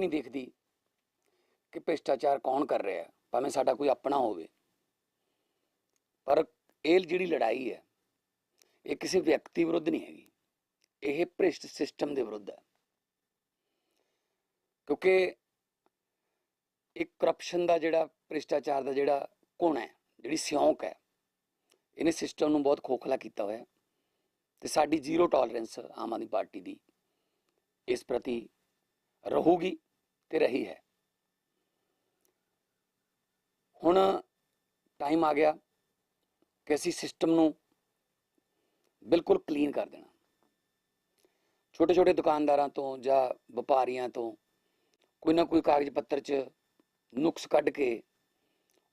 ਨਹੀਂ ਦੇਖਦੀ ਕਿ ਭ੍ਰਿਸ਼ਟਾਚਾਰ ਕੌਣ ਕਰ ਰਿਹਾ ਭਾਵੇਂ ਸਾਡਾ ਕੋਈ ਆਪਣਾ ਹੋਵੇ। ਪਰ ਇਹ ਜਿਹੜੀ ਲੜਾਈ ਹੈ, ਇਹ ਕਿਸੇ ਵਿਅਕਤੀ ਵਿਰੁੱਧ ਨਹੀਂ ਹੈਗੀ। ਇਹ ਭ੍ਰਿਸ਼ਟ ਸਿਸਟਮ ਦੇ ਵਿਰੁੱਧ ਹੈ। ਕਿਉਂਕਿ ਇੱਕ ਕਰਪਸ਼ਨ ਦਾ ਜਿਹੜਾ ਭ੍ਰਿਸ਼ਟਾਚਾਰ ਦਾ ਜਿਹੜਾ ਕੋਣ ਹੈ, ਜਿਹੜੀ ਸਿਉਂਕ ਹੈ, ਇਹਨੇ ਸਿਸਟਮ ਨੂੰ ਬਹੁਤ ਖੋਖਲਾ ਕੀਤਾ ਹੋਇਆ ਹੈ ਤੇ ਸਾਡੀ zero tolerance Aam Aadmi party ਦੀ ਇਸ ਪ੍ਰਤੀ ਰਹੂਗੀ। ਤੇ ਰਹੀ ਹੈ। ਹੁਣ ਟਾਈਮ ਆ ਗਿਆ ਕਿ ਅਸੀਂ ਸਿਸਟਮ ਨੂੰ ਬਿਲਕੁਲ ਕਲੀਨ ਕਰ ਦੇਣਾ। ਛੋਟੇ ਛੋਟੇ ਦੁਕਾਨਦਾਰਾਂ ਤੋਂ ਜਾਂ ਵਪਾਰੀਆਂ ਤੋਂ ਕੋਈ ਨਾ ਕੋਈ ਕਾਗਜ਼ ਪੱਤਰ 'ਚ ਨੁਕਸ ਕੱਢ ਕੇ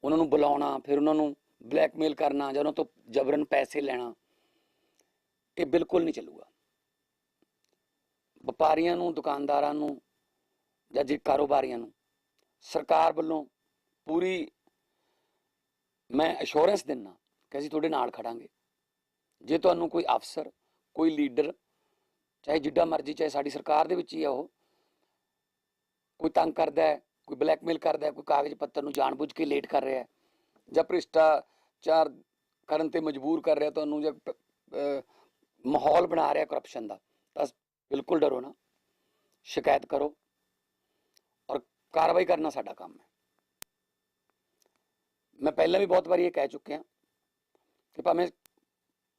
ਉਹਨਾਂ ਨੂੰ ਬੁਲਾਉਣਾ, ਫਿਰ ਉਹਨਾਂ ਨੂੰ ਬਲੈਕਮੇਲ ਕਰਨਾ ਜਾਂ ਉਹਨਾਂ ਤੋਂ ਜਬਰਨ ਪੈਸੇ ਲੈਣਾ, ਇਹ ਬਿਲਕੁਲ ਨਹੀਂ ਚੱਲੂਗਾ। ਵਪਾਰੀਆਂ ਨੂੰ, ਦੁਕਾਨਦਾਰਾਂ ਨੂੰ ਜਾਂ ਜੇ ਕਾਰੋਬਾਰੀਆਂ ਨੂੰ। ਸਰਕਾਰ ਵੱਲੋਂ ਪੂਰੀ ਮੈਂ ਅਸ਼ੋਰੈਂਸ ਦਿੰਨਾ ਕਿ ਅਸੀਂ ਤੁਹਾਡੇ ਨਾਲ ਖੜਾਂਗੇ। ਜੇ ਤੁਹਾਨੂੰ ਕੋਈ ਅਫਸਰ, ਕੋਈ ਲੀਡਰ, ਚਾਹੇ ਜਿੱਡਾ ਮਰਜ਼ੀ, ਚਾਹੇ ਸਾਡੀ ਸਰਕਾਰ ਦੇ ਵਿੱਚ ਹੀ ਆ ਉਹ, ਕੋਈ ਤੰਗ ਕਰਦਾ ਹੈ, ਕੋਈ ਬਲੈਕਮੇਲ ਕਰਦਾ ਹੈ, ਕੋਈ ਕਾਗਜ਼ ਪੱਤਰ ਨੂੰ ਜਾਣਬੁੱਝ ਕੇ ਲੇਟ ਕਰ ਰਿਹਾ ਹੈ, ਜਾਂ ਭ੍ਰਿਸ਼ਟਾਚਾਰ ਕਰਨ ਤੇ ਮਜਬੂਰ ਕਰ ਰਿਹਾ ਤੁਹਾਨੂੰ, ਜਾਂ ਮਾਹੌਲ ਬਣਾ ਰਿਹਾ ਕਰਪਸ਼ਨ ਦਾ, ਤਾਂ ਬਿਲਕੁਲ ਡਰੋ ਨਾ। ਸ਼ਿਕਾਇਤ ਕਰੋ। ਕਾਰਵਾਈ ਕਰਨਾ ਸਾਡਾ ਕੰਮ ਹੈ। ਮੈਂ ਪਹਿਲਾਂ ਵੀ ਬਹੁਤ ਵਾਰੀ ਇਹ ਕਹਿ ਚੁੱਕਿਆ ਕਿ ਭਾਵੇਂ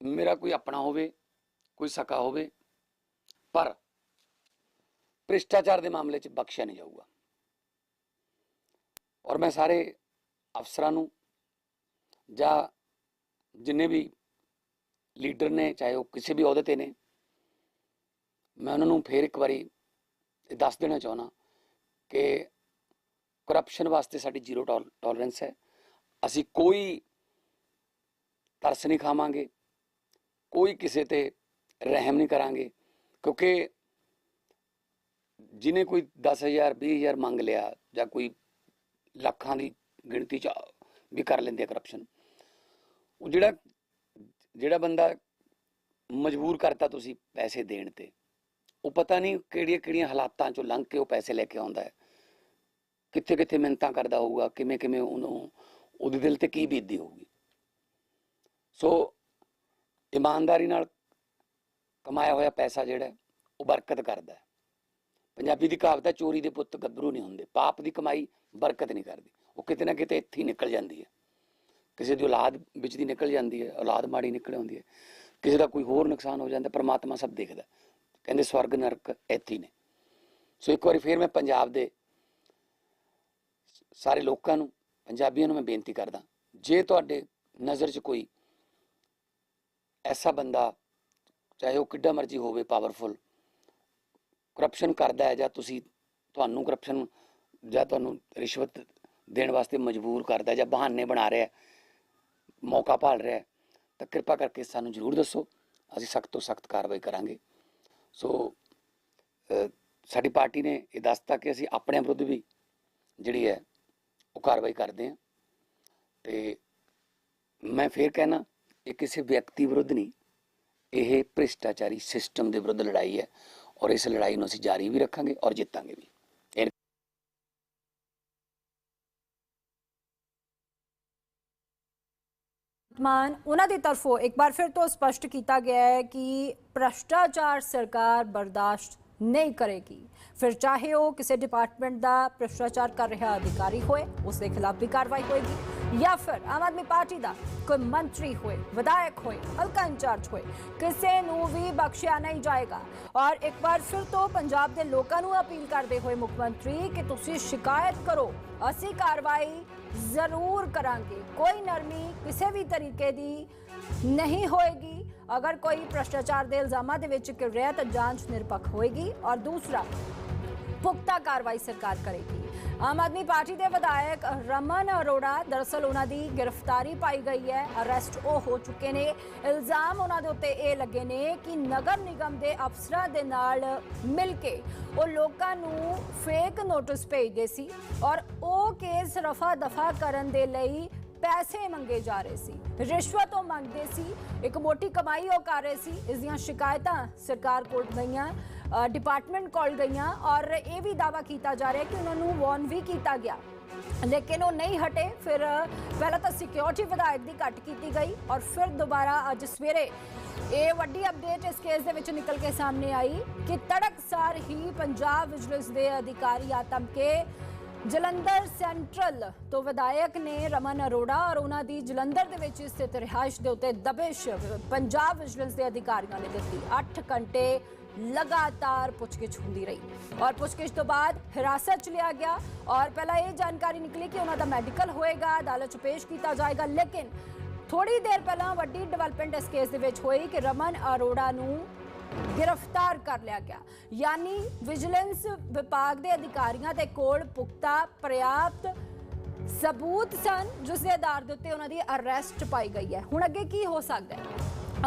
ਮੇਰਾ ਕੋਈ ਆਪਣਾ ਹੋਵੇ, ਕੋਈ ਸਕਾ ਹੋਵੇ, ਪਰ ਭ੍ਰਿਸ਼ਟਾਚਾਰ ਦੇ ਮਾਮਲੇ 'ਚ ਬਖਸ਼ਿਆ ਨਹੀਂ ਜਾਊਗਾ। ਔਰ ਮੈਂ ਸਾਰੇ ਅਫਸਰਾਂ ਨੂੰ ਜਾਂ ਜਿੰਨੇ ਵੀ ਲੀਡਰ ਨੇ, ਚਾਹੇ ਉਹ ਕਿਸੇ ਵੀ ਅਹੁਦੇ ਤੇ ਨੇ, ਮੈਂ ਉਹਨਾਂ ਨੂੰ ਫੇਰ ਇੱਕ ਵਾਰੀ ਇਹ ਦੱਸ ਦੇਣਾ ਚਾਹੁੰਦਾ ਕਿ ਕਰਪਸ਼ਨ ਵਾਸਤੇ ਸਾਡੀ ਜ਼ੀਰੋ ਟੋਲਰੈਂਸ ਹੈ। ਅਸੀਂ ਕੋਈ ਤਰਸ ਨਹੀਂ ਖਾਵਾਂਗੇ, ਕੋਈ ਕਿਸੇ ਤੇ ਰਹਿਮ ਨਹੀਂ ਕਰਾਂਗੇ, ਕਿਉਂਕਿ ਜਿਨੇ ਕੋਈ 10000 20000 ਮੰਗ ਲਿਆ ਜਾਂ ਕੋਈ ਲੱਖਾਂ ਦੀ ਗਿਣਤੀ ਚ ਵੀ ਕਰ ਲੈਂਦੇ ਆ ਕਰਪਸ਼ਨ ਉਹ ਜਿਹੜਾ ਜਿਹੜਾ ਬੰਦਾ ਮਜਬੂਰ ਕਰਤਾ ਤੁਸੀਂ ਪੈਸੇ ਦੇਣ ਤੇ, ਉਹ ਪਤਾ ਨਹੀਂ ਕਿਹੜੀਆਂ ਕਿਹੜੀਆਂ ਹਾਲਾਤਾਂ ਚੋਂ ਲੰਘ ਕੇ ਉਹ ਪੈਸੇ ਲੈ ਕੇ ਆਉਂਦਾ ਹੈ। ਕਿੱਥੇ ਕਿੱਥੇ ਮਿਹਨਤਾਂ ਕਰਦਾ ਹੋਊਗਾ, ਕਿਵੇਂ ਕਿਵੇਂ ਉਹਨੂੰ ਉਹਦੇ ਦਿਲ ਤੇ ਕੀ ਬੀਤਦੀ ਹੋਊਗੀ। ਸੋ ਇਮਾਨਦਾਰੀ ਨਾਲ ਕਮਾਇਆ ਹੋਇਆ ਪੈਸਾ ਜਿਹੜਾ, ਉਹ ਬਰਕਤ ਕਰਦਾ ਪੰਜਾਬੀ ਦੀ ਕਹਾਵਤ ਹੈ, ਚੋਰੀ ਦੇ ਪੁੱਤ ਗੱਭਰੂ ਨਹੀਂ ਹੁੰਦੇ। ਪਾਪ ਦੀ ਕਮਾਈ ਬਰਕਤ ਨਹੀਂ ਕਰਦੀ। ਉਹ ਕਿਤੇ ਨਾ ਕਿਤੇ ਇੱਥੇ ਨਿਕਲ ਜਾਂਦੀ ਹੈ। ਕਿਸੇ ਦੀ ਔਲਾਦ ਵਿੱਚ ਦੀ ਨਿਕਲ ਜਾਂਦੀ ਹੈ, ਔਲਾਦ ਮਾੜੀ ਨਿਕਲ ਆਉਂਦੀ ਹੈ। ਕਿਸੇ ਦਾ ਕੋਈ ਹੋਰ ਨੁਕਸਾਨ ਹੋ ਜਾਂਦਾ, ਪਰਮਾਤਮਾ ਸਭ ਦੇਖਦਾ ਕਹਿੰਦੇ ਸਵਰਗ ਨਰਕ ਇੱਥੇ ਹੀ ਨੇ। ਸੋ ਇੱਕ ਵਾਰੀ ਫੇਰ ਮੈਂ ਪੰਜਾਬ ਦੇ ਸਾਰੇ ਲੋਕਾਂ ਨੂੰ, ਪੰਜਾਬੀਆਂ ਨੂੰ ਮੈਂ ਬੇਨਤੀ ਕਰਦਾ, ਜੇ ਤੁਹਾਡੇ ਨਜ਼ਰ 'ਚ ਕੋਈ ਐਸਾ ਬੰਦਾ, ਚਾਹੇ ਉਹ ਕਿੱਡਾ ਮਰਜ਼ੀ ਹੋਵੇ ਪਾਵਰਫੁਲ ਕਰਪਸ਼ਨ ਕਰਦਾ ਹੈ ਜਾਂ ਤੁਸੀਂ ਤੁਹਾਨੂੰ ਕਰਪਸ਼ਨ ਜਾਂ ਤੁਹਾਨੂੰ ਰਿਸ਼ਵਤ ਦੇਣ ਵਾਸਤੇ ਮਜਬੂਰ ਕਰਦਾ ਜਾਂ ਬਹਾਨੇ ਬਣਾ ਰਿਹਾ ਮੌਕਾ ਭਾਲ ਰਿਹਾ ਤਾਂ ਕਿਰਪਾ ਕਰਕੇ ਸਾਨੂੰ ਜ਼ਰੂਰ ਦੱਸੋ, ਅਸੀਂ ਸਖਤ ਤੋਂ ਸਖਤ ਕਾਰਵਾਈ ਕਰਾਂਗੇ। ਸੋ ਸਾਡੀ ਪਾਰਟੀ ਨੇ ਇਹ ਦੱਸਤਾ ਕਿ ਅਸੀਂ ਆਪਣੇ ਵਿਰੁੱਧ ਵੀ ਜਿਹੜੀ ਹੈ ਉਹ ਕਾਰਵਾਈ ਕਰਦੇ ਹਾਂ। ਤੇ ਮੈਂ ਫੇਰ ਕਹਿਣਾ, ਇਹ ਕਿਸੇ ਵਿਅਕਤੀ ਵਿਰੁੱਧ ਨਹੀਂ, ਇਹ ਭ੍ਰਿਸ਼ਟਾਚਾਰੀ ਸਿਸਟਮ ਦੇ ਵਿਰੁੱਧ ਲੜਾਈ ਹੈ ਔਰ ਇਸ ਲੜਾਈ ਨੂੰ ਅਸੀਂ ਜਾਰੀ ਵੀ ਰੱਖਾਂਗੇ ਔਰ ਜਿੱਤਾਂਗੇ ਵੀ। ਇਹ ਮਾਨ, ਉਹਨਾਂ ਦੀ ਤਰਫੋਂ ਇੱਕ ਵਾਰ ਫਿਰ ਤੋਂ ਸਪਸ਼ਟ ਕੀਤਾ ਗਿਆ ਹੈ ਕਿ ਭ੍ਰਸ਼ਟਾਚਾਰ ਸਰਕਾਰ ਬਰਦਾਸ਼ਤ ਨਹੀਂ ਕਰੇਗੀ। ਫਿਰ ਚਾਹੇ ਉਹ ਕਿਸੇ ਡਿਪਾਰਟਮੈਂਟ ਦਾ ਭ੍ਰਿਸ਼ਟਾਚਾਰ ਕਰ ਰਿਹਾ ਅਧਿਕਾਰੀ ਹੋਏ, ਉਸ ਦੇ ਖਿਲਾਫ ਵੀ ਕਾਰਵਾਈ ਹੋਏਗੀ, ਜਾਂ ਫਿਰ ਆਮ ਆਦਮੀ ਪਾਰਟੀ ਦਾ ਕੋਈ ਮੰਤਰੀ ਹੋਏ, ਵਿਧਾਇਕ ਹੋਏ, ਹਲਕਾ ਇੰਚਾਰਜ ਹੋਏ, ਕਿਸੇ ਨੂੰ ਵੀ ਬਖਸ਼ਿਆ ਨਹੀਂ ਜਾਏਗਾ। ਔਰ ਇੱਕ ਵਾਰ ਫਿਰ ਤੋਂ ਪੰਜਾਬ ਦੇ ਲੋਕਾਂ ਨੂੰ ਅਪੀਲ ਕਰਦੇ ਹੋਏ ਮੁੱਖ ਮੰਤਰੀ ਕਿ ਤੁਸੀਂ ਸ਼ਿਕਾਇਤ ਕਰੋ, ਅਸੀਂ ਕਾਰਵਾਈ ਜ਼ਰੂਰ ਕਰਾਂਗੇ। ਕੋਈ ਨਰਮੀ ਕਿਸੇ ਵੀ ਤਰੀਕੇ ਦੀ ਨਹੀਂ ਹੋਏਗੀ। ਅਗਰ ਕੋਈ ਭ੍ਰਸ਼ਟਾਚਾਰ ਦੇ ਇਲਜ਼ਾਮਾਂ ਦੇ ਵਿੱਚ ਕਿ ਰਿਹਾ ਤਾਂ ਜਾਂਚ ਨਿਰਪੱਖ ਹੋਏਗੀ ਔਰ ਦੂਸਰਾ, ਪੁਖਤਾ ਕਾਰਵਾਈ ਸਰਕਾਰ ਕਰੇਗੀ। ਆਮ ਆਦਮੀ ਪਾਰਟੀ ਦੇ ਵਿਧਾਇਕ ਰਮਨ ਅਰੋੜਾ, ਦਰਅਸਲ ਉਹਨਾਂ ਦੀ ਗ੍ਰਿਫਤਾਰੀ ਪਾਈ ਗਈ ਹੈ, ਅਰੈਸਟ ਉਹ ਹੋ ਚੁੱਕੇ ਨੇ। ਇਲਜ਼ਾਮ ਉਹਨਾਂ ਦੇ ਉੱਤੇ ਇਹ ਲੱਗੇ ਨੇ ਕਿ ਨਗਰ ਨਿਗਮ ਦੇ ਅਫਸਰਾਂ ਦੇ ਨਾਲ ਮਿਲ ਕੇ ਉਹ ਲੋਕਾਂ ਨੂੰ ਫੇਕ ਨੋਟਿਸ ਭੇਜਦੇ ਸੀ ਔਰ ਉਹ ਕੇਸ ਰਫਾ ਦਫਾ ਕਰਨ ਦੇ ਲਈ ਪੈਸੇ ਮੰਗੇ ਜਾ ਰਹੇ ਸੀ। ਰਿਸ਼ਵਤ ਉਹ ਮੰਗਦੇ ਸੀ। ਇੱਕ ਮੋਟੀ ਕਮਾਈ ਉਹ ਕਰ ਰਹੇ ਸੀ। ਇਸ ਦੀਆਂ ਸ਼ਿਕਾਇਤਾਂ ਸਰਕਾਰ ਕੋਲ ਗਈਆਂ ਡਿਪਾਰਟਮੈਂਟ ਕੋਲ ਗਈਆਂ ਔਰ ਇਹ ਵੀ ਦਾਵਾ ਕੀਤਾ ਜਾ ਰਿਹਾ ਕਿ ਉਹਨਾਂ ਨੂੰ ਵਾਰਨ ਵੀ ਕੀਤਾ ਗਿਆ। ਲੇਕਿਨ ਉਹ ਨਹੀਂ ਹਟੇ। ਫਿਰ, ਪਹਿਲਾਂ ਤਾਂ ਸਿਕਿਉਰਿਟੀ ਵਿਧਾਇਕ ਦੀ ਕੱਟ ਕੀਤੀ ਗਈ ਔਰ ਫਿਰ ਦੁਬਾਰਾ ਅੱਜ ਸਵੇਰੇ ਇਹ ਵੱਡੀ ਅਪਡੇਟ ਇਸ ਕੇਸ ਦੇ ਵਿੱਚ ਨਿਕਲ ਕੇ ਸਾਹਮਣੇ ਆਈ ਕਿ ਤੜਕਸਾਰ ਹੀ ਪੰਜਾਬ ਵਿਜੀਲੈਂਸ ਦੇ ਅਧਿਕਾਰੀ ਆਤਮ ਕੇ ਜਲੰਧਰ ਸੈਂਟਰਲ ਤੋਂ ਵਿਧਾਇਕ ਨੇ ਰਮਨ ਅਰੋੜਾ ਔਰ ਉਹਨਾਂ ਦੀ ਜਲੰਧਰ ਦੇ ਵਿੱਚ ਸਥਿਤ ਰਿਹਾਇਸ਼ ਦੇ ਉੱਤੇ ਦਬਿਸ਼ ਪੰਜਾਬ ਵਿਜੀਲੈਂਸ ਦੇ ਅਧਿਕਾਰੀਆਂ ਨੇ ਦਿੱਤੀ। 8 ਘੰਟੇ ਲਗਾਤਾਰ ਪੁੱਛਗਿੱਛ ਹੁੰਦੀ ਰਹੀ ਔਰ ਪੁੱਛਗਿੱਛ ਤੋਂ ਬਾਅਦ ਹਿਰਾਸਤ ਚ ਲਿਆ ਗਿਆ ਔਰ ਪਹਿਲਾਂ ਇਹ ਜਾਣਕਾਰੀ ਨਿਕਲੀ ਕਿ ਉਹਨਾਂ ਦਾ ਮੈਡੀਕਲ ਹੋਏਗਾ, ਅਦਾਲਤ ਚ ਪੇਸ਼ ਕੀਤਾ ਜਾਏਗਾ, ਲੇਕਿਨ ਥੋੜੀ ਦੇਰ ਪਹਿਲਾਂ ਵੱਡੀ ਡਿਵੈਲਪਮੈਂਟ ਇਸ ਕੇਸ ਦੇ ਵਿੱਚ ਹੋਈ ਕਿ ਰਮਨ ਅਰੋੜਾ ਨੂੰ ਗ੍ਰਿਫਤਾਰ ਕਰ ਲਿਆ ਗਿਆ। ਯਾਨੀ ਵਿਜੀਲੈਂਸ ਵਿਭਾਗ ਦੇ ਅਧਿਕਾਰੀਆਂ ਦੇ ਕੋਲ ਪੁਖਤਾ, ਪ੍ਰਿਆਪਤ ਸਬੂਤ ਸਨ, ਜਿਸ ਦੇ ਆਧਾਰ ਦੇ ਉੱਤੇ ਉਹਨਾਂ ਦੀ ਅਰੈਸਟ ਪਾਈ ਗਈ ਹੈ। ਹੁਣ ਅੱਗੇ ਕੀ ਹੋ ਸਕਦਾ ਹੈ?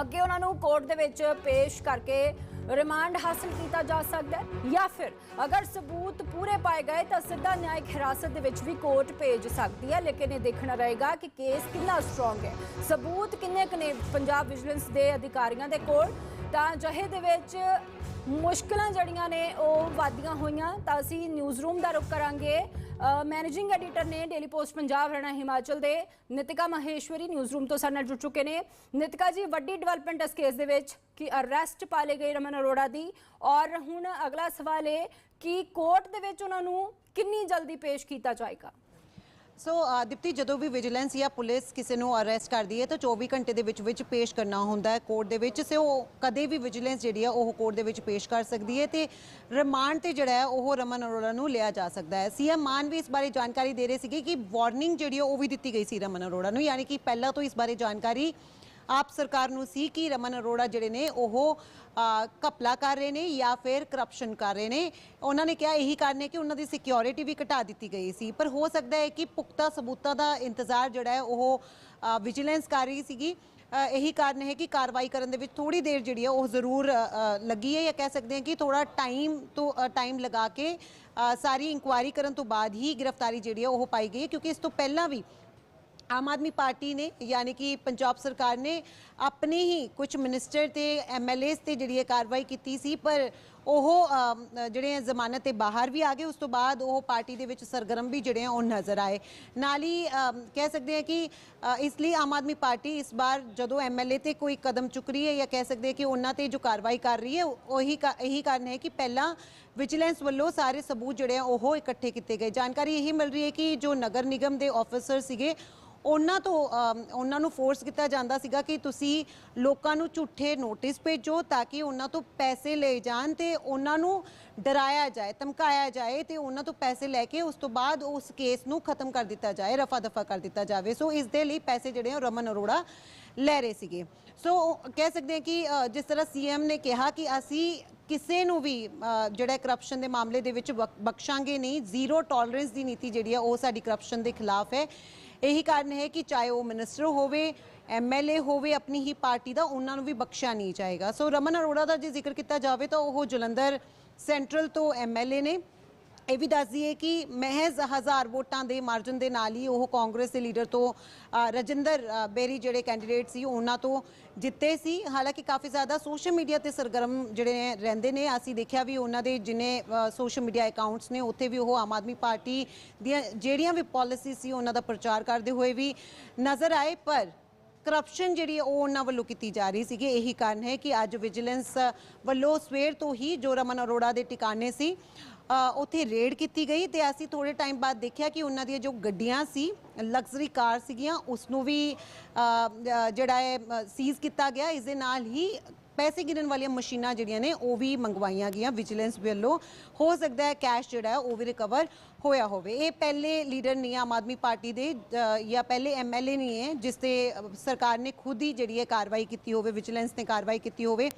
ਅੱਗੇ ਉਹਨਾਂ ਨੂੰ ਕੋਰਟ ਦੇ ਵਿੱਚ ਪੇਸ਼ ਕਰਕੇ ਰਿਮਾਂਡ ਹਾਸਲ ਕੀਤਾ ਜਾ ਸਕਦਾ ਹੈ? ਜਾਂ ਫਿਰ ਅਗਰ ਸਬੂਤ ਪੂਰੇ ਪਾਏ ਗਏ ਤਾਂ ਸਿੱਧਾ ਨਿਆਇਕ ਹਿਰਾਸਤ ਦੇ ਵਿੱਚ ਵੀ ਕੋਰਟ ਭੇਜ ਸਕਦੀ ਹੈ, ਲੇਕਿਨ ਇਹ ਦੇਖਣਾ ਰਹੇਗਾ ਕਿ ਕੇਸ ਕਿੰਨਾ ਸਟਰੋਂਗ ਹੈ। ਸਬੂਤ ਕਿੰਨੇ ਕੁ ਨੇ ਪੰਜਾਬ ਵਿਜੀਲੈਂਸ ਦੇ ਅਧਿਕਾਰੀਆਂ ਦੇ ਕੋਲ? ਤਾਂ ਜਹੇ ਦੇ ਵਿੱਚ ਮੁਸ਼ਕਲਾਂ ਜੜੀਆਂ ਨੇ ਉਹ ਵਾਦੀਆਂ ਹੋਈਆਂ, ਤਾਂ ਅਸੀਂ ਨਿਊਜ਼ ਰੂਮ ਦਾ ਰੁਖ ਕਰਾਂਗੇ। ਮੈਨੇਜਿੰਗ ਐਡੀਟਰ ਨੇ ਡੇਲੀ ਪੋਸਟ ਪੰਜਾਬ ਹਰਿਆਣਾ ਹਿਮਾਚਲ ਦੇ ਨਿਤਿਕਾ ਮਹੇਸ਼ਵਰੀ ਨਿਊਜ਼ ਰੂਮ ਤੋਂ ਸਾਡੇ ਨਾਲ ਜੁੜ ਚੁੱਕੇ ਨੇ। ਨਿਤਿਕਾ ਜੀ, ਵੱਡੀ ਡਿਵੈਲਪਮੈਂਟ ਇਸ ਕੇਸ ਦੇ ਵਿੱਚ ਕਿ ਅਰੈਸਟ ਪਾ ਲਏ ਗਏ ਰਮਨ ਅਰੋੜਾ ਦੀ। ਔਰ ਹੁਣ ਅਗਲਾ ਸਵਾਲ ਇਹ ਕਿ ਕੋਰਟ ਦੇ ਵਿੱਚ ਉਹਨਾਂ ਨੂੰ ਕਿੰਨੀ ਜਲਦੀ ਪੇਸ਼ ਕੀਤਾ ਜਾਏਗਾ? ਸੋ ਦੀਪਤੀ uh, ਜਦੋਂ ਵੀ ਵਿਜੀਲੈਂਸ ਜਾਂ ਪੁਲਿਸ ਕਿਸੇ ਨੂੰ ਅਰੈਸਟ ਕਰਦੀ ਹੈ, ਤਾਂ 24 ਘੰਟੇ ਦੇ ਵਿੱਚ ਵਿੱਚ ਪੇਸ਼ ਕਰਨਾ ਹੁੰਦਾ ਹੈ ਕੋਰਟ ਦੇ ਵਿੱਚ। ਸੋ ਕਦੇ ਵੀ ਵਿਜੀਲੈਂਸ ਜਿਹੜੀ ਹੈ ਉਹ ਕੋਰਟ ਦੇ ਵਿੱਚ ਪੇਸ਼ ਕਰ ਸਕਦੀ ਹੈ ਤੇ ਰਿਮਾਂਡ ਤੇ ਜਿਹੜਾ ਹੈ, ਉਹ ਰਮਨ ਅਰੋੜਾ ਨੂੰ ਲਿਆ ਜਾ ਸਕਦਾ ਹੈ। ਸੀਐਮ ਮਾਨ ਵੀ ਇਸ ਬਾਰੇ ਜਾਣਕਾਰੀ ਦੇ ਰਹੇ ਸੀਗੇ ਕਿ ਵਾਰਨਿੰਗ ਜਿਹੜੀ ਹੈ ਉਹ ਵੀ ਦਿੱਤੀ ਗਈ ਸੀ ਰਮਨ ਅਰੋੜਾ ਨੂੰ। ਯਾਨੀ ਕਿ ਪਹਿਲਾਂ ਤੋਂ ਇਸ ਬਾਰੇ ਜਾਣਕਾਰੀ ਆਪ ਸਰਕਾਰ ਨੂੰ ਸੀ ਕਿ ਰਮਨ ਅਰੋੜਾ ਜਿਹੜੇ ਨੇ ਉਹ ਅ, ਘਪਲਾ ਕਰ ਰਹੇ ਨੇ ਜਾਂ ਫਿਰ ਕਰਪਸ਼ਨ ਕਰ ਰਹੇ ਨੇ। ਉਹਨਾਂ ਨੇ ਕਿਹਾ ਇਹੀ ਕਾਰਨ ਹੈ ਕਿ ਉਹਨਾਂ ਦੀ ਸਿਕਿਉਰਿਟੀ ਵੀ ਘਟਾ ਦਿੱਤੀ ਗਈ ਸੀ। ਪਰ ਹੋ ਸਕਦਾ ਹੈ ਕਿ ਪੁਖਤਾ ਸਬੂਤਾਂ ਦਾ ਇੰਤਜ਼ਾਰ ਜਿਹੜਾ ਹੈ ਉਹ ਵਿਜੀਲੈਂਸ ਕਰ ਰਹੀ ਸੀਗੀ। ਇਹੀ ਕਾਰਨ ਹੈ ਕਿ ਕਾਰਵਾਈ ਕਰਨ ਦੇ ਵਿੱਚ ਥੋੜੀ ਦੇਰ ਜਿਹੜੀ ਹੈ ਉਹ ਜ਼ਰੂਰ ਲੱਗੀ ਹੈ ਜਾਂ ਕਹਿ ਸਕਦੇ ਹਾਂ ਕਿ ਥੋੜਾ ਟਾਈਮ ਤੋਂ ਟਾਈਮ ਲਗਾ ਕੇ ਸਾਰੀ ਇਨਕੁਆਇਰੀ ਕਰਨ ਤੋਂ ਬਾਅਦ ਹੀ ਗ੍ਰਿਫਤਾਰੀ ਜਿਹੜੀ ਹੈ ਉਹ ਪਾਈ ਗਈ ਹੈ। ਕਿਉਂਕਿ ਇਸ ਤੋਂ ਪਹਿਲਾਂ ਵੀ ਆਮ ਆਦਮੀ ਪਾਰਟੀ ਨੇ, ਯਾਨੀ ਕਿ ਪੰਜਾਬ ਸਰਕਾਰ ਨੇ ਆਪਣੇ ਹੀ ਕੁਝ ਮਿਨਿਸਟਰ ਤੇ ਐਮਐਲਏਸ ਤੇ ਜਿਹੜੀ ਇਹ ਕਾਰਵਾਈ ਕੀਤੀ ਸੀ, ਪਰ ਉਹ ਜਿਹੜੇ ਜ਼ਮਾਨਤ ਤੇ ਬਾਹਰ ਵੀ ਆ ਗਏ, ਉਸ ਤੋਂ ਬਾਅਦ ਉਹ ਪਾਰਟੀ ਦੇ ਵਿੱਚ ਸਰਗਰਮ ਵੀ ਜਿਹੜੇ ਆ ਉਹ ਨਜ਼ਰ ਆਏ। ਨਾਲ ਹੀ ਕਹਿ ਸਕਦੇ ਹਾਂ ਕਿ ਇਸ ਲਈ ਆਮ ਆਦਮੀ ਪਾਰਟੀ ਇਸ ਵਾਰ ਜਦੋਂ ਐਮਐਲਏ ਤੇ ਕੋਈ ਕਦਮ ਚੁੱਕ ਰਹੀ ਹੈ ਜਾਂ ਕਹਿ ਸਕਦੇ ਹਾਂ ਕਿ ਉਹਨਾਂ ਤੇ ਜੋ ਕਾਰਵਾਈ ਕਰ ਰਹੀ ਹੈ, ਉਹੀ ਕਾ- ਇਹੀ ਕਾਰਨ ਹੈ ਕਿ ਪਹਿਲਾਂ ਵਿਜੀਲੈਂਸ ਵੱਲੋਂ ਸਾਰੇ ਸਬੂਤ ਜਿਹੜੇ ਆ ਉਹ ਇਕੱਠੇ ਕੀਤੇ ਗਏ। ਜਾਣਕਾਰੀ ਇਹੀ ਮਿਲ ਰਹੀ ਹੈ ਕਿ ਜੋ ਨਗਰ ਨਿਗਮ ਦੇ ਆਫੀਸਰ ਸੀਗੇ ਉਹਨਾਂ ਤੋਂ ਉਹਨਾਂ ਨੂੰ ਫੋਰਸ ਕੀਤਾ ਜਾਂਦਾ ਸੀਗਾ ਕਿ ਤੁਸੀਂ ਲੋਕਾਂ ਨੂੰ ਝੂਠੇ ਨੋਟਿਸ ਭੇਜੋ ਤਾਂ ਕਿ ਉਹਨਾਂ ਤੋਂ ਪੈਸੇ ਲਏ ਜਾਣ ਤੇ ਉਹਨਾਂ ਨੂੰ ਡਰਾਇਆ ਜਾਏ, ਧਮਕਾਇਆ ਜਾਏ ਤੇ ਉਹਨਾਂ ਤੋਂ ਪੈਸੇ ਲੈ ਕੇ ਉਸ ਤੋਂ ਬਾਅਦ ਉਸ ਕੇਸ ਨੂੰ ਖਤਮ ਕਰ ਦਿੱਤਾ ਜਾਏ, ਰਫਾ ਦਫਾ ਕਰ ਦਿੱਤਾ ਜਾਵੇ। ਸੋ ਇਸ ਦੇ ਲਈ ਪੈਸੇ ਜਿਹੜੇ ਆ ਰਮਨ ਅਰੋੜਾ ਲੈ ਰਹੇ ਸੀਗੇ। ਸੋ ਕਹਿ ਸਕਦੇ ਹਾਂ ਕਿ ਜਿਸ ਤਰ੍ਹਾਂ ਸੀਐਮ ਨੇ ਕਿਹਾ ਕਿ ਅਸੀਂ ਕਿਸੇ ਨੂੰ ਵੀ ਜਿਹੜਾ ਕਰਪਸ਼ਨ ਦੇ ਮਾਮਲੇ ਦੇ ਵਿੱਚ ਬਖਸ਼ਾਂਗੇ ਨਹੀਂ ਜ਼ੀਰੋ ਟੋਲਰੈਂਸ ਦੀ ਨੀਤੀ ਜਿਹੜੀ ਆ ਉਹ ਸਾਡੀ ਕਰਪਸ਼ਨ ਦੇ ਖਿਲਾਫ ਹੈ। ਇਹੀ ਕਾਰਨ ਹੈ ਕਿ ਚਾਹੇ ਉਹ ਮਿਨਿਸਟਰ ਹੋਵੇ ਐਮਐਲਏ ਹੋਵੇ, ਆਪਣੀ ਹੀ ਪਾਰਟੀ ਦਾ, ਉਹਨਾਂ ਨੂੰ ਵੀ ਬਖਸ਼ਿਆ ਨਹੀਂ ਜਾਏਗਾ। ਸੋ ਰਮਨ ਅਰੋੜਾ ਦਾ ਜੇ ਜ਼ਿਕਰ ਕੀਤਾ ਜਾਵੇ ਤਾਂ ਉਹ ਜਲੰਧਰ ਸੈਂਟਰਲ ਤੋਂ ਐਮਐਲਏ ਨੇ। ਇਹ ਵੀ ਦੱਸ ਦਈਏ ਕਿ ਮਹਿਜ਼ ਹਜ਼ਾਰ ਵੋਟਾਂ ਦੇ ਮਾਰਜਨ ਦੇ ਨਾਲ ਹੀ ਉਹ ਕਾਂਗਰਸ ਦੇ ਲੀਡਰ ਤੋਂ ਰਜਿੰਦਰ ਬੇਰੀ ਜਿਹੜੇ ਕੈਂਡੀਡੇਟ ਸੀ, ਉਹਨਾਂ ਤੋਂ ਜਿੱਤੇ ਸੀ। ਹਾਲਾਂਕਿ ਕਾਫੀ ਜ਼ਿਆਦਾ ਸੋਸ਼ਲ ਮੀਡੀਆ ਤੇ ਸਰਗਰਮ ਜਿਹੜੇ ਨੇ, ਰਹਿੰਦੇ ਨੇ। ਅਸੀਂ ਦੇਖਿਆ ਵੀ ਉਹਨਾਂ ਦੇ ਜਿਨੇ ਸੋਸ਼ਲ ਮੀਡੀਆ ਅਕਾਊਂਟਸ ਨੇ, ਉੱਥੇ ਵੀ ਉਹ ਆਮ ਆਦਮੀ ਪਾਰਟੀ ਦੀਆਂ ਜਿਹੜੀਆਂ ਵੀ ਪਾਲਿਸੀ ਸੀ, ਉਹਨਾਂ ਦਾ ਪ੍ਰਚਾਰ ਕਰਦੇ ਹੋਏ ਵੀ ਨਜ਼ਰ ਆਏ। ਪਰ ਕਰਪਸ਼ਨ ਜਿਹੜੀ ਉਹ ਉਹਨਾਂ ਵੱਲੋਂ ਕੀਤੀ ਜਾ ਰਹੀ ਸੀਗੀ। ਇਹੀ ਕਾਰਨ ਹੈ ਕਿ ਅੱਜ ਵਿਜੀਲੈਂਸ ਵੱਲੋਂ ਸਵੇਰ ਤੋਂ ਹੀ ਜੋ ਰਮਨ ਅਰੋੜਾ ਦੇ ਟਿਕਾਣੇ ਸੀ। ਉੱਥੇ ਰੇਡ ਕੀਤੀ ਗਈ ਤੇ ਅਸੀਂ ਥੋੜੇ ਟਾਈਮ ਬਾਅਦ ਦੇਖਿਆ ਕਿ ਉਹਨਾਂ ਦੀਆਂ ਜੋ ਗੱਡੀਆਂ ਸੀ ਲਗਜ਼ਰੀ ਕਾਰ ਸੀਗੀਆਂ ਉਸ ਨੂੰ ਵੀ ਜਿਹੜਾ ਹੈ ਸੀਜ਼ ਕੀਤਾ ਗਿਆ। ਇਸ ਦੇ ਨਾਲ ਹੀ ਪੈਸੇ ਗਿਣਨ ਵਾਲੀਆਂ ਮਸ਼ੀਨਾਂ ਜਿਹੜੀਆਂ ਨੇ, ਉਹ ਵੀ ਮੰਗਵਾਈਆਂ ਗਈਆਂ ਵਿਜੀਲੈਂਸ ਵੱਲੋਂ। ਹੋ ਸਕਦਾ ਹੈ ਕੈਸ਼ ਜਿਹੜਾ ਹੈ, ਉਹ ਵੀ ਰਿਕਵਰ ਹੋਇਆ ਹੋਵੇ। ਇਹ ਪਹਿਲੇ ਲੀਡਰ ਨਹੀਂ, ਆਮ ਆਦਮੀ ਪਾਰਟੀ ਦੇ ਜਾਂ ਪਹਿਲੇ ਐਮਐਲਏ ਨਹੀਂ ਹੈ, ਜਿਸ ਤੇ ਸਰਕਾਰ ਨੇ ਖੁਦ ਹੀ ਜਿਹੜੀ ਹੈ ਕਾਰਵਾਈ ਕੀਤੀ ਹੋਵੇ ਵਿਜੀਲੈਂਸ ਨੇ ਕਾਰਵਾਈ ਕੀਤੀ ਹੋਵੇ।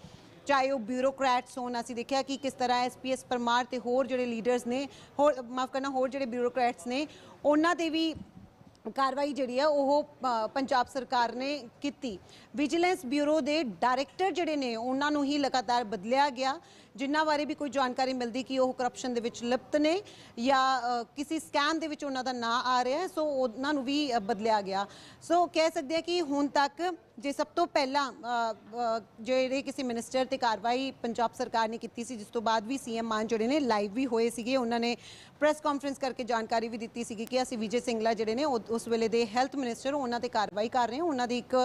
ਚਾਹੇ ਉਹ ਬਿਊਰੋਕਰੈਟਸ ਹੋਣ, ਅਸੀਂ ਦੇਖਿਆ ਕਿ ਕਿਸ ਤਰ੍ਹਾਂ ਐਸਪੀਐਸ ਪਰਮਾਰ ਤੇ ਹੋਰ ਜਿਹੜੇ ਲੀਡਰਸ ਨੇ, ਹੋਰ, ਮਾਫ ਕਰਨਾ, ਹੋਰ ਜਿਹੜੇ ਬਿਊਰੋਕਰੈਟਸ ਨੇ, ਉਹਨਾਂ 'ਤੇ ਵੀ ਕਾਰਵਾਈ ਜਿਹੜੀ ਹੈ ਉਹ ਪੰਜਾਬ ਸਰਕਾਰ ਨੇ ਕੀਤੀ। ਵਿਜੀਲੈਂਸ ਬਿਊਰੋ ਦੇ ਡਾਇਰੈਕਟਰ ਜਿਹੜੇ ਨੇ, ਉਹਨਾਂ ਨੂੰ ਹੀ ਲਗਾਤਾਰ ਬਦਲਿਆ ਗਿਆ। ਜਿਨ੍ਹਾਂ ਬਾਰੇ ਵੀ ਕੋਈ ਜਾਣਕਾਰੀ ਮਿਲਦੀ ਕਿ ਉਹ ਕਰਪਸ਼ਨ ਦੇ ਵਿੱਚ ਲਿਪਤ ਨੇ ਜਾਂ ਕਿਸੇ ਸਕੈਮ ਦੇ ਵਿੱਚ ਉਹਨਾਂ ਦਾ ਨਾਂ ਆ ਰਿਹਾ ਸੋ ਉਹਨਾਂ ਨੂੰ ਵੀ ਬਦਲਿਆ ਗਿਆ। ਸੋ ਕਹਿ ਸਕਦੇ ਆ ਕਿ ਹੁਣ ਤੱਕ ਜੇ ਸਭ ਤੋਂ ਪਹਿਲਾਂ ਜਿਹੜੇ ਕਿਸੇ ਮਿਨਿਸਟਰ ਤੇ ਕਾਰਵਾਈ ਪੰਜਾਬ ਸਰਕਾਰ ਨੇ ਕੀਤੀ ਸੀ, ਜਿਸ ਤੋਂ ਬਾਅਦ ਵੀ ਸੀਐਮ ਮਾਨ ਜਿਹੜੇ ਨੇ ਲਾਈਵ ਵੀ ਹੋਏ ਸੀਗੇ, ਉਹਨਾਂ ਨੇ ਪ੍ਰੈਸ ਕਾਨਫਰੰਸ ਕਰਕੇ ਜਾਣਕਾਰੀ ਵੀ ਦਿੱਤੀ ਸੀਗੀ ਕਿ ਅਸੀਂ ਵਿਜੇ ਸਿੰਗਲਾ ਜਿਹੜੇ ਨੇ, ਉਹ- ਉਸ ਵੇਲੇ ਦੇ ਹੈਲਥ ਮਿਨਿਸਟਰ ਉਹਨਾਂ ਤੇ ਕਾਰਵਾਈ ਕਰ ਰਹੇ ਹਾਂ। ਉਹਨਾਂ ਦੀ ਇੱਕ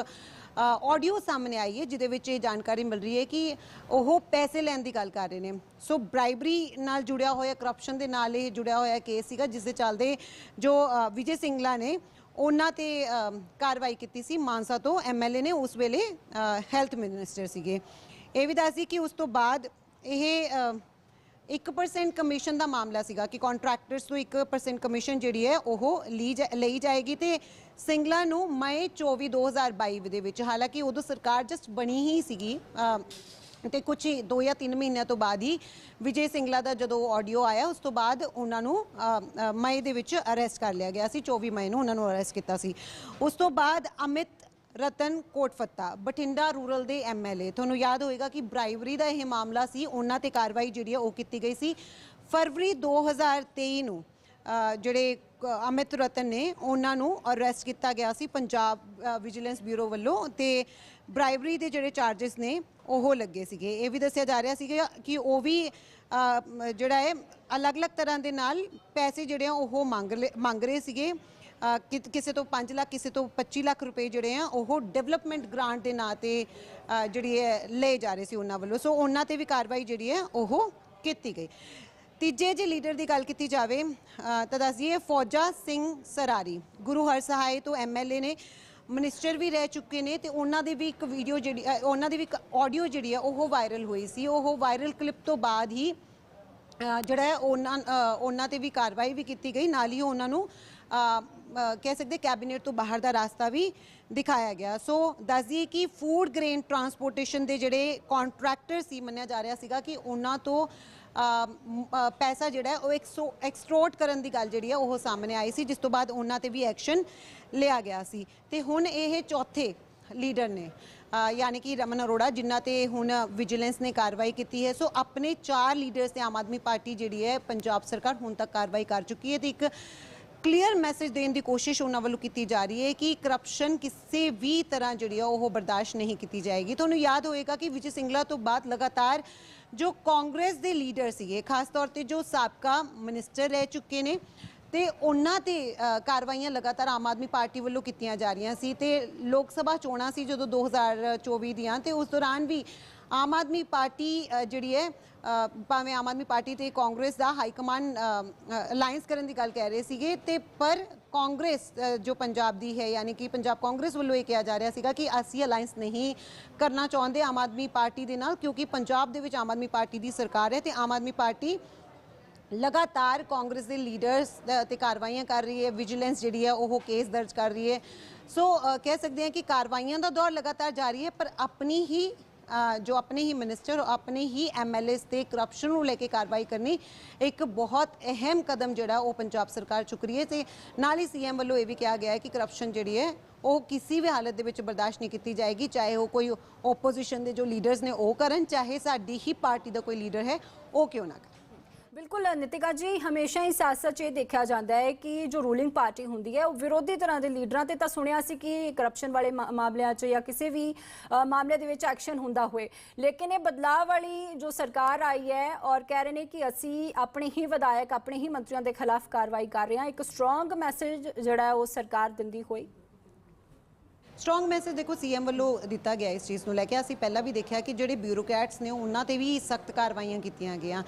ਆਡੀਓ ਸਾਹਮਣੇ ਆਈ ਹੈ, ਜਿਹਦੇ ਵਿੱਚ ਇਹ ਜਾਣਕਾਰੀ ਮਿਲ ਰਹੀ ਹੈ ਕਿ ਉਹ ਪੈਸੇ ਲੈਣ ਦੀ ਗੱਲ ਕਰ ਰਹੇ ਨੇ। ਸੋ ਬ੍ਰਾਈਬਰੀ ਨਾਲ ਜੁੜਿਆ ਹੋਇਆ ਕਰਪਸ਼ਨ ਦੇ ਨਾਲ ਇਹ ਜੁੜਿਆ ਹੋਇਆ ਕੇਸ ਸੀਗਾ, ਜਿਸ ਦੇ ਚੱਲਦੇ ਜੋ ਵਿਜੇ ਸਿੰਗਲਾ ਨੇ, ਉਹਨਾਂ ਤੇ ਕਾਰਵਾਈ ਕੀਤੀ ਸੀ। ਮਾਨਸਾ ਤੋਂ ਐਮਐਲਏ ਨੇ ਉਸ ਵੇਲੇ ਹੈਲਥ ਮਿਨਿਸਟਰ ਸੀਗੇ। ਇਹ ਵੀ ਦੱਸਦੀ ਕਿ ਉਸ ਤੋਂ ਬਾਅਦ ਇਹ 1% ਕਮਿਸ਼ਨ ਦਾ ਮਾਮਲਾ ਸੀਗਾ ਕਿ ਕੰਟਰੈਕਟਰਸ ਤੋਂ 1% ਕਮਿਸ਼ਨ ਜਿਹੜੀ ਹੈ ਉਹ ਲਈ ਜਾ- ਲਈ ਜਾਏਗੀ ਤੇ ਸਿੰਗਲਾ ਨੂੰ ਮਈ 24 2022 ਦੇ ਵਿੱਚ ਹਾਲਾਂਕਿ ਉਦੋਂ ਸਰਕਾਰ ਜਸਟ ਬਣੀ ਹੀ ਸੀਗੀ ਅ, ਤੇ ਕੁਝ 2 ਜਾਂ 3 ਮਹੀਨਿਆਂ ਤੋਂ ਬਾਅਦ ਹੀ ਵਿਜੇ ਸਿੰਗਲਾ ਦਾ ਜਦੋਂ ਆਡੀਓ ਆਇਆ ਉਸ ਤੋਂ ਬਾਅਦ ਉਹਨਾਂ ਨੂੰ ਮਈ ਦੇ ਵਿੱਚ ਅਰੈਸਟ ਕਰ ਲਿਆ ਗਿਆ ਸੀ 24 ਮਈ ਨੂੰ ਉਹਨਾਂ ਨੂੰ ਅਰੈਸਟ ਕੀਤਾ ਸੀ। ਉਸ ਤੋਂ ਬਾਅਦ ਅਮਿਤ ਰਤਨ ਕੋਟਫੱਤਾ, ਬਠਿੰਡਾ ਰੂਰਲ ਦੇ ਐਮਐਲਏ ਤੁਹਾਨੂੰ ਯਾਦ ਹੋਏਗਾ ਕਿ ਬ੍ਰਾਈਵਰੀ ਦਾ ਇਹ ਮਾਮਲਾ ਸੀ, ਉਹਨਾਂ ਤੇ ਕਾਰਵਾਈ ਜਿਹੜੀ ਹੈ ਉਹ ਕੀਤੀ ਗਈ ਸੀ। ਫਰਵਰੀ 2023 ਨੂੰ ਜਿਹੜੇ ਅਮਿਤ ਰਤਨ ਨੇ, ਉਹਨਾਂ ਨੂੰ ਅਰੈਸਟ ਕੀਤਾ ਗਿਆ ਸੀ ਪੰਜਾਬ ਵਿਜੀਲੈਂਸ ਬਿਊਰੋ ਵੱਲੋਂ ਤੇ ਬ੍ਰਾਈਵਰੀ ਦੇ ਜਿਹੜੇ ਚਾਰजेस ਨੇ, ਉਹ ਲੱਗੇ ਸੀਗੇ। ਇਹ ਵੀ ਦੱਸਿਆ ਜਾ ਰਿਹਾ ਸੀਗਾ ਕਿ ਉਹ ਵੀ ਜਿਹੜਾ ਹੈ, ਅਲੱਗ-ਅਲੱਗ ਤਰ੍ਹਾਂ ਦੇ ਨਾਲ ਪੈਸੇ ਜਿਹੜੇ ਆ ਉਹ ਮੰਗ ਲੇ- ਮੰਗ ਰਹੇ ਸੀਗੇ। ਕਿਸੇ ਤੋਂ 5 ਲੱਖ, ਕਿਸੇ ਤੋਂ 25 ਲੱਖ ਰੁਪਏ ਜਿਹੜੇ ਆ, ਉਹ ਡਿਵੈਲਪਮੈਂਟ ਗ੍ਰਾਂਟ ਦੇ ਨਾਂ ਤੇ ਜਿਹੜੀ ਹੈ ਲਏ ਜਾ ਰਹੇ ਸੀ ਉਹਨਾਂ ਵੱਲੋਂ। ਸੋ ਉਹਨਾਂ ਤੇ ਵੀ ਕਾਰਵਾਈ ਜਿਹੜੀ ਹੈ, ਉਹ ਕੀਤੀ ਗਈ। ਤੀਜੇ ਜੇ ਲੀਡਰ ਦੀ ਗੱਲ ਕੀਤੀ ਜਾਵੇ ਤਾਂ ਦੱਸਦੀਏ ਫੌਜਾ ਸਿੰਘ ਸਰਾਰੀ, ਗੁਰੂ ਹਰ ਸਹਾਇ ਤੋਂ ਐਮਐਲਏ ਨੇ ਮਿਨਿਸਟਰ ਵੀ ਰਹਿ ਚੁੱਕੇ ਨੇ ਤੇ ਉਹਨਾਂ ਦੀ ਵੀ ਇੱਕ ਵੀਡੀਓ ਜਿਹੜੀ ਉਹਨਾਂ ਦੀ ਵੀ ਇੱਕ ਆਡੀਓ ਜਿਹੜੀ ਹੈ, ਉਹ ਵਾਇਰਲ ਹੋਈ ਸੀ। ਉਹ ਵਾਇਰਲ ਕਲਿੱਪ ਤੋਂ ਬਾਅਦ ਹੀ ਜਿਹੜਾ ਉਹਨਾਂ ਉਹਨਾਂ ਤੇ ਵੀ ਕਾਰਵਾਈ ਵੀ ਕੀਤੀ ਗਈ। ਨਾਲ ਹੀ ਉਹਨਾਂ ਨੂੰ ਕਹਿ ਸਕਦੇ ਕੈਬਨਿਟ ਤੋਂ ਬਾਹਰ ਦਾ ਰਾਸਤਾ ਵੀ ਦਿਖਾਇਆ ਗਿਆ। ਸੋ ਦੱਸ ਦਈਏ ਕਿ ਫੂਡ ਗ੍ਰੇਨ ਟਰਾਂਸਪੋਰਟੇਸ਼ਨ ਦੇ ਜਿਹੜੇ ਕੰਟਰੈਕਟਰ ਸੀ, ਮੰਨਿਆ ਜਾ ਰਿਹਾ ਸੀਗਾ ਕਿ ਉਹਨਾਂ ਤੋਂ ਪੈਸਾ ਜਿਹੜਾ ਉਹ ਐਕਸੋ ਐਕਸਟ੍ਰੋਟ ਕਰਨ ਦੀ ਗੱਲ ਜਿਹੜੀ ਆ ਉਹ ਸਾਹਮਣੇ ਆਈ ਸੀ, ਜਿਸ ਤੋਂ ਬਾਅਦ ਉਹਨਾਂ ਤੇ ਵੀ ਐਕਸ਼ਨ ਲਿਆ ਗਿਆ ਸੀ। ਤੇ ਹੁਣ ਇਹ ਚੌਥੇ ਲੀਡਰ ਨੇ ਯਾਨੀ ਕਿ ਰਮਨ ਅਰੋੜਾ, ਜਿਨ੍ਹਾਂ ਤੇ ਹੁਣ ਵਿਜੀਲੈਂਸ ਨੇ ਕਾਰਵਾਈ ਕੀਤੀ ਹੈ। ਸੋ ਆਪਣੇ ਚਾਰ ਲੀਡਰਸ ਤੇ ਆਮ ਆਦਮੀ ਪਾਰਟੀ ਜਿਹੜੀ ਹੈ, ਪੰਜਾਬ ਸਰਕਾਰ ਹੁਣ ਤੱਕ ਕਾਰਵਾਈ ਕਰ ਚੁੱਕੀ ਹੈ ਤੇ ਇੱਕ ਕਲੀਅਰ ਮੈਸੇਜ ਦੇਣ ਦੀ ਕੋਸ਼ਿਸ਼ ਉਹਨਾਂ ਵੱਲੋਂ ਕੀਤੀ ਜਾ ਰਹੀ ਹੈ ਕਿ ਕਰਪਸ਼ਨ ਕਿਸੇ ਵੀ ਤਰ੍ਹਾਂ ਜਿਹੜੀ ਆ, ਉਹ ਬਰਦਾਸ਼ਤ ਨਹੀਂ ਕੀਤੀ ਜਾਏਗੀ। ਤੁਹਾਨੂੰ ਯਾਦ ਹੋਏਗਾ ਕਿ ਵਿਜੇ ਸਿੰਗਲਾ ਤੋਂ ਬਾਅਦ ਲਗਾਤਾਰ ਜੋ ਕਾਂਗਰਸ ਦੇ ਲੀਡਰ ਸੀਗੇ, ਖਾਸ ਤੌਰ ਤੇ ਜੋ ਸਾਬਕਾ ਮਿਨਿਸਟਰ ਰਹਿ ਚੁੱਕੇ ਨੇ, ਤੇ ਉਹਨਾਂ ਤੇ ਕਾਰਵਾਈਆਂ ਲਗਾਤਾਰ ਆਮ ਆਦਮੀ ਪਾਰਟੀ ਵੱਲੋਂ ਕੀਤੀਆਂ ਜਾ ਰਹੀਆਂ ਸੀ। ਤੇ ਲੋਕ ਸਭਾ ਚੋਣਾਂ ਸੀ ਜਦੋਂ 2024 ਦੀਆਂ, ਤੇ ਉਸ ਦੌਰਾਨ ਵੀ ਆਮ ਆਦਮੀ ਪਾਰਟੀ ਜਿਹੜੀ ਹੈ ਭਾਵੇਂ ਆਮ ਆਦਮੀ ਪਾਰਟੀ ਤੇ ਕਾਂਗਰਸ ਦਾ ਹਾਈ ਕਮਾਂਡ ਅਲਾਈਅੰਸ ਕਰਨ ਦੀ ਗੱਲ ਕਹਿ ਰਹੇ ਸੀਗੇ, ਤੇ ਪਰ ਕਾਂਗਰਸ ਜੋ ਪੰਜਾਬ ਦੀ ਹੈ, ਯਾਨੀ ਕਿ ਪੰਜਾਬ ਕਾਂਗਰਸ ਵੱਲੋਂ ਇਹ ਕਿਹਾ ਜਾ ਰਿਹਾ ਸੀਗਾ ਕਿ ਅਸੀਂ ਅਲਾਈਅੰਸ ਨਹੀਂ ਕਰਨਾ ਚਾਹੁੰਦੇ ਆਮ ਆਦਮੀ ਪਾਰਟੀ ਦੇ ਨਾਲ, ਕਿਉਂਕਿ ਪੰਜਾਬ ਦੇ ਵਿੱਚ ਆਮ ਆਦਮੀ ਪਾਰਟੀ ਦੀ ਸਰਕਾਰ ਹੈ ਤੇ ਆਮ ਆਦਮੀ ਪਾਰਟੀ ਲਗਾਤਾਰ ਕਾਂਗਰਸ ਦੇ ਲੀਡਰਸ ਤੇ ਕਾਰਵਾਈਆਂ ਕਰ ਰਹੀ ਹੈ, ਵਿਜੀਲੈਂਸ ਜਿਹੜੀ ਹੈ, ਉਹ ਕੇਸ ਦਰਜ ਕਰ ਰਹੀ ਹੈ। ਸੋ ਕਹਿ ਸਕਦੇ ਹਾਂ ਕਿ ਕਾਰਵਾਈਆਂ ਦਾ ਦੌਰ ਲਗਾਤਾਰ ਜਾਰੀ ਹੈ, ਪਰ ਆਪਣੀ ਹੀ ਜੋ ਆਪਣੇ ਹੀ ਮਿਨਿਸਟਰ ਆਪਣੇ ਹੀ ਐਮਐਲਏਸ ਤੇ ਕਰਪਸ਼ਨ ਨੂੰ ਲੈ ਕੇ ਕਾਰਵਾਈ ਕਰਨੀ ਇੱਕ ਬਹੁਤ ਅਹਿਮ ਕਦਮ ਜਿਹੜਾ ਉਹ ਪੰਜਾਬ ਸਰਕਾਰ ਚੁੱਕ ਰਹੀ ਹੈ ਤੇ ਨਾਲ ਹੀ ਸੀਐਮ ਵੱਲੋਂ ਇਹ ਵੀ ਕਿਹਾ ਗਿਆ ਹੈ ਕਿ ਕਰਪਸ਼ਨ ਜਿਹੜੀ ਹੈ, ਉਹ ਕਿਸੇ ਵੀ ਹਾਲਤ ਦੇ ਵਿੱਚ ਬਰਦਾਸ਼ਤ ਨਹੀਂ ਕੀਤੀ ਜਾਏਗੀ, ਚਾਹੇ ਉਹ ਕੋਈ ਓਪੋਜੀਸ਼ਨ ਦੇ ਜੋ ਲੀਡਰਸ ਨੇ ਉਹ ਕਰਨ, ਚਾਹੇ ਸਾਡੀ ਹੀ ਪਾਰਟੀ ਦਾ ਕੋਈ ਲੀਡਰ ਹੈ, ਉਹ ਕਿਉਂ ਨਾ ਕਰੇ। ਬਿਲਕੁਲ, ਨਿਤਿਕਾ ਜੀ, ਹਮੇਸ਼ਾ ਹੀ ਸਿਆਸਤ 'ਚ ਇਹ ਦੇਖਿਆ ਜਾਂਦਾ ਹੈ ਕਿ ਜੋ ਰੂਲਿੰਗ ਪਾਰਟੀ ਹੁੰਦੀ ਹੈ, ਉਹ ਵਿਰੋਧੀ ਤਰ੍ਹਾਂ ਦੇ ਲੀਡਰਾਂ ਤੇ ਤਾਂ ਸੁਣਿਆ ਸੀ ਕਿ ਕਰਪਸ਼ਨ ਵਾਲੇ ਮਾ- ਮਾਮਲਿਆਂ 'ਚ ਜਾਂ ਕਿਸੇ ਵੀ ਮਾਮਲੇ ਦੇ ਵਿੱਚ ਐਕਸ਼ਨ ਹੁੰਦਾ ਹੋਏ। ਲੇਕਿਨ ਇਹ ਬਦਲਾਅ ਵਾਲੀ ਜੋ ਸਰਕਾਰ ਆਈ ਹੈ ਔਰ ਕਹਿ ਰਹੇ ਨੇ ਕਿ ਅਸੀਂ ਆਪਣੇ ਹੀ ਵਿਧਾਇਕ, ਆਪਣੇ ਹੀ ਮੰਤਰੀਆਂ ਦੇ ਖਿਲਾਫ ਕਾਰਵਾਈ ਕਰ ਰਹੇ ਹਾਂ, ਇੱਕ ਸਟਰੋਂਗ ਮੈਸੇਜ ਜਿਹੜਾ ਉਹ ਸਰਕਾਰ ਦਿੰਦੀ ਹੋਈ। ਸਟਰੋਂਗ ਮੈਸੇਜ ਦੇਖੋ ਸੀਐਮ ਵੱਲੋਂ ਦਿੱਤਾ ਗਿਆ ਇਸ ਚੀਜ਼ ਨੂੰ ਲੈ ਕੇ। ਅਸੀਂ ਪਹਿਲਾਂ ਵੀ ਦੇਖਿਆ ਕਿ ਜਿਹੜੇ ਬਿਊਰੋਕਰੈਟਸ ਨੇ ਉਹਨਾਂ ਤੇ ਵੀ ਸਖਤ ਕਾਰਵਾਈਆਂ ਕੀਤੀਆਂ ਗਈਆਂ।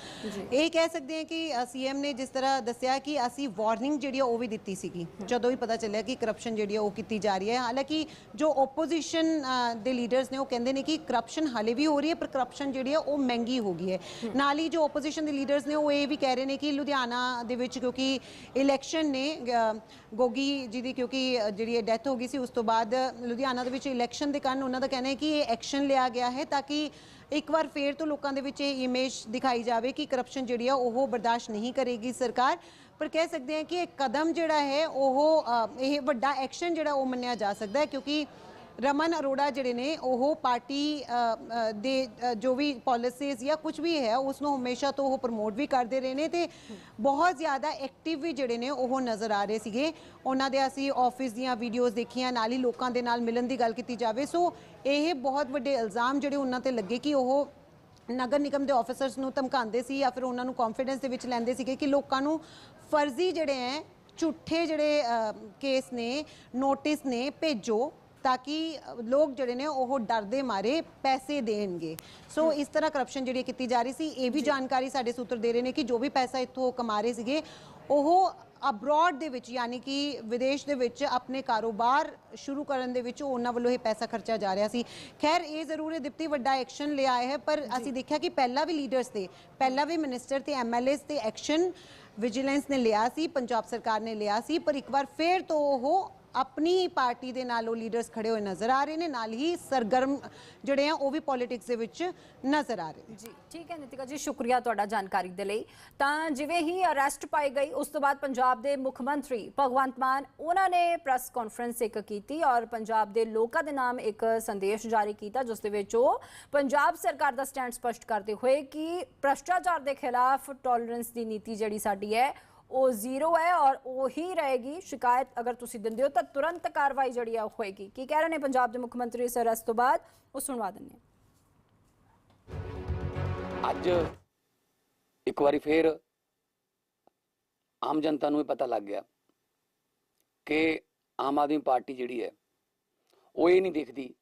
ਇਹ ਕਹਿ ਸਕਦੇ ਹਾਂ ਕਿ ਸੀਐਮ ਨੇ ਜਿਸ ਤਰ੍ਹਾਂ ਦੱਸਿਆ ਕਿ ਅਸੀਂ ਵਾਰਨਿੰਗ ਜਿਹੜੀ ਆ ਉਹ ਵੀ ਦਿੱਤੀ ਸੀਗੀ। ਜਦੋਂ ਵੀ ਪਤਾ ਚੱਲਿਆ ਕਿ ਕਰਪਸ਼ਨ ਜਿਹੜੀ ਆ ਉਹ ਕੀਤੀ ਜਾ ਰਹੀ ਹੈ। ਹਾਲਾਂਕਿ ਜੋ ਆਪੋਜੀਸ਼ਨ ਦੇ ਲੀਡਰਸ ਨੇ ਉਹ ਕਹਿੰਦੇ ਨੇ ਕਿ ਕਰਪਸ਼ਨ ਹਾਲੇ ਵੀ ਹੋ ਰਹੀ ਹੈ ਪਰ ਕਰਪਸ਼ਨ ਜਿਹੜੀ ਆ ਉਹ ਮਹਿੰਗੀ ਹੋ ਗਈ ਹੈ। ਨਾਲ ਹੀ ਜੋ ਆਪੋਜੀਸ਼ਨ ਦੇ ਲੀਡਰਸ ਨੇ ਉਹ ਇਹ ਵੀ ਕਹਿ ਰਹੇ ਨੇ ਕਿ ਲੁਧਿਆਣਾ ਦੇ ਵਿੱਚ ਕਿਉਂਕਿ ਇਲੈਕਸ਼ਨ ਨੇ ਗੋਗੀ ਜੀ ਦੀ ਕਿਉਂਕਿ ਜਿਹੜੀ ਡੈਥ ਹੋ ਗਈ ਸੀ ਉਸ ਤੋਂ ਬਾਅਦ ਲੁਧਿਆਣਾ ਦੇ ਵਿੱਚ ਇਲੈਕਸ਼ਨ ਦੇ ਕਾਰਨ ਉਹਨਾਂ ਦਾ ਕਹਿਣਾ ਹੈ ਕਿ ਇਹ ਐਕਸ਼ਨ ਲਿਆ ਗਿਆ ਹੈ ਤਾਂ ਕਿ ਇੱਕ ਵਾਰ ਫੇਰ ਤੋਂ ਲੋਕਾਂ ਦੇ ਵਿੱਚ ਇਹ ਇਮੇਜ ਦਿਖਾਈ ਜਾਵੇ ਕਿ ਕਰਪਸ਼ਨ ਜਿਹੜੀ ਆ ਉਹ ਬਰਦਾਸ਼ਤ ਨਹੀਂ ਕਰੇਗੀ ਸਰਕਾਰ। ਪਰ ਕਹਿ ਸਕਦੇ ਹਾਂ ਕਿ ਇਹ ਕਦਮ ਜਿਹੜਾ ਹੈ ਉਹ ਇਹ ਵੱਡਾ ਐਕਸ਼ਨ ਜਿਹੜਾ ਉਹ ਮੰਨਿਆ ਜਾ ਸਕਦਾ ਹੈ ਕਿਉਂਕਿ ਰਮਨ ਅਰੋੜਾ ਜਿਹੜੇ ਨੇ, ਉਹ ਪਾਰਟੀ ਦੇ ਜੋ ਵੀ ਪਾਲਿਸੀਜ਼ ਜਾਂ ਕੁਝ ਵੀ ਹੈ ਉਸ ਨੂੰ ਹਮੇਸ਼ਾ ਤੋਂ ਉਹ ਪ੍ਰਮੋਟ ਵੀ ਕਰਦੇ ਰਹੇ ਨੇ ਤੇ ਬਹੁਤ ਜ਼ਿਆਦਾ ਐਕਟਿਵ ਵੀ ਜਿਹੜੇ ਨੇ, ਉਹ ਨਜ਼ਰ ਆ ਰਹੇ ਸੀਗੇ। ਉਹਨਾਂ ਦੇ ਅਸੀਂ ਆਫਿਸ ਦੀਆਂ ਵੀਡੀਓਜ਼ ਦੇਖੀਆਂ, ਨਾਲ ਹੀ ਲੋਕਾਂ ਦੇ ਨਾਲ ਮਿਲਣ ਦੀ ਗੱਲ ਕੀਤੀ ਜਾਵੇ। ਸੋ ਇਹ ਬਹੁਤ ਵੱਡੇ ਇਲਜ਼ਾਮ ਜਿਹੜੇ ਉਹਨਾਂ ਤੇ ਲੱਗੇ ਕਿ ਉਹ ਨਗਰ ਨਿਗਮ ਦੇ ਆਫੀਸਰਸ ਨੂੰ ਧਮਕਾਉਂਦੇ ਸੀ ਜਾਂ ਫਿਰ ਉਹਨਾਂ ਨੂੰ ਕੌਨਫੀਡੈਂਸ ਦੇ ਵਿੱਚ ਲੈਂਦੇ ਸੀਗੇ ਕਿ ਲੋਕਾਂ ਨੂੰ ਫਰਜ਼ੀ ਜਿਹੜੇ ਹੈ ਝੂਠੇ ਜਿਹੜੇ ਕੇਸ ਨੇ ਨੋਟਿਸ ਨੇ ਭੇਜੋ। ਤਾਂ ਕਿ ਲੋਕ ਜਿਹੜੇ ਨੇ ਉਹ ਡਰਦੇ ਮਾਰੇ ਪੈਸੇ ਦੇਣਗੇ। ਸੋ ਇਸ ਤਰ੍ਹਾਂ ਕਰਪਸ਼ਨ ਜਿਹੜੀ ਕੀਤੀ ਜਾ ਰਹੀ ਸੀ ਇਹ ਵੀ ਜਾਣਕਾਰੀ ਸਾਡੇ ਸੂਤਰ ਦੇ ਰਹੇ ਨੇ ਕਿ ਜੋ ਵੀ ਪੈਸਾ ਇੱਥੋਂ ਕਮਾ ਰਹੇ ਸੀਗੇ ਉਹ ਅਬਰੋਡ ਦੇ ਵਿੱਚ ਯਾਨੀ ਕਿ ਵਿਦੇਸ਼ ਦੇ ਵਿੱਚ ਆਪਣੇ ਕਾਰੋਬਾਰ ਸ਼ੁਰੂ ਕਰਨ ਦੇ ਵਿੱਚ ਉਹਨਾਂ ਵੱਲੋਂ ਇਹ ਪੈਸਾ ਖਰਚਿਆ ਜਾ ਰਿਹਾ ਸੀ। ਖੈਰ ਇਹ ਜ਼ਰੂਰ ਹੈ ਦਿਪਤੀ ਵੱਡਾ ਐਕਸ਼ਨ ਲਿਆ ਹੈ ਪਰ ਅਸੀਂ ਦੇਖਿਆ ਕਿ ਪਹਿਲਾਂ ਵੀ ਲੀਡਰਸ ਤੇ ਪਹਿਲਾਂ ਵੀ ਮਿਨਿਸਟਰ ਤੇ ਐਮਐਲਏਸ ਤੇ ਐਕਸ਼ਨ ਵਿਜੀਲੈਂਸ ਨੇ ਲਿਆ ਸੀ ਪੰਜਾਬ ਸਰਕਾਰ ਨੇ ਲਿਆ ਸੀ ਪਰ ਇੱਕ ਵਾਰ ਫੇਰ ਤੋਂ ਉਹ ਆਪਣੀ ਹੀ ਪਾਰਟੀ ਦੇ ਨਾਲ ਉਹ ਲੀਡਰਸ ਖੜੇ ਹੋਏ ਨਜ਼ਰ ਆ ਰਹੇ ਨੇ, ਨਾਲ ਹੀ ਸਰਗਰਮ ਜਿਹੜੇ ਆ ਉਹ ਵੀ ਪੋਲਿਟਿਕਸ ਦੇ ਵਿੱਚ ਨਜ਼ਰ ਆ ਰਹੇ ਨੇ। ਜੀ, ਠੀਕ ਹੈ ਨਿਤਿਕਾ ਜੀ, ਸ਼ੁਕਰੀਆ ਤੁਹਾਡਾ ਜਾਣਕਾਰੀ ਦੇ ਲਈ। ਤਾਂ ਜਿਵੇਂ ਹੀ ਅਰੈਸਟ ਪਾਈ ਗਈ, ਉਸ ਤੋਂ ਬਾਅਦ ਪੰਜਾਬ ਦੇ ਮੁੱਖ ਮੰਤਰੀ ਭਗਵੰਤ ਮਾਨ, ਉਹਨਾਂ ਨੇ ਪ੍ਰੈਸ ਕਾਨਫਰੰਸ ਇੱਕ ਕੀਤੀ ਔਰ ਪੰਜਾਬ ਦੇ ਲੋਕਾਂ ਦੇ ਨਾਮ ਇੱਕ ਸੰਦੇਸ਼ ਜਾਰੀ ਕੀਤਾ, ਜਿਸ ਦੇ ਵਿੱਚ ਉਹ ਪੰਜਾਬ ਸਰਕਾਰ ਦਾ ਸਟੈਂਡ ਸਪਸ਼ਟ ਕਰਦੇ ਹੋਏ ਕਿ ਭ੍ਰਸ਼ਟਾਚਾਰ ਦੇ ਖਿਲਾਫ ਟੋਲਰੈਂਸ ਦੀ ਨੀਤੀ ਜਿਹੜੀ ਸਾਡੀ ਹੈ ਉਹ ਜ਼ੀਰੋ ਹੈ ਔਰ ਉਹੀ ਰਹੇਗੀ ਸ਼ਿਕਾਇਤ ਅਗਰ ਤੁਸੀਂ ਦਿੰਦੇ ਹੋ ਤਾਂ ਤੁਰੰਤ ਕਾਰਵਾਈ ਜਿਹੜੀ ਆ ਉਹ ਹੋਏਗੀ। ਕੀ ਕਹਿ ਰਹੇ ਨੇ ਪੰਜਾਬ ਦੇ ਮੁੱਖ ਮੰਤਰੀ ਇਸ ਤੋਂ ਬਾਅਦ ਉਹ ਸੁਣਵਾ ਦਿੰਦੇ ਅੱਜ ਇੱਕ ਵਾਰੀ ਫੇਰ ਆਮ ਜਨਤਾ ਨੂੰ ਇਹ ਪਤਾ ਲੱਗ ਗਿਆ ਕਿ ਆਮ ਆਦਮੀ ਪਾਰਟੀ ਜਿਹੜੀ ਹੈ, ਉਹ ਇਹ ਨਹੀਂ ਦੇਖਦੀ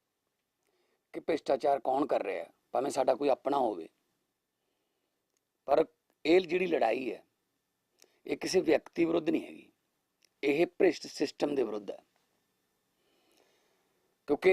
ਕਿ ਭ੍ਰਿਸ਼ਟਾਚਾਰ ਕੌਣ ਕਰ ਰਿਹਾ ਭਾਵੇਂ ਸਾਡਾ ਕੋਈ ਆਪਣਾ ਹੋਵੇ। ਪਰ ਇਹ ਜਿਹੜੀ ਲੜਾਈ ਹੈ ਇਹ ਕਿਸੇ ਵਿਅਕਤੀ ਵਿਰੁੱਧ ਨਹੀਂ ਹੈਗੀ। ਇਹ ਭ੍ਰਿਸ਼ਟ ਸਿਸਟਮ ਦੇ ਵਿਰੁੱਧ ਹੈ। ਕਿਉਂਕਿ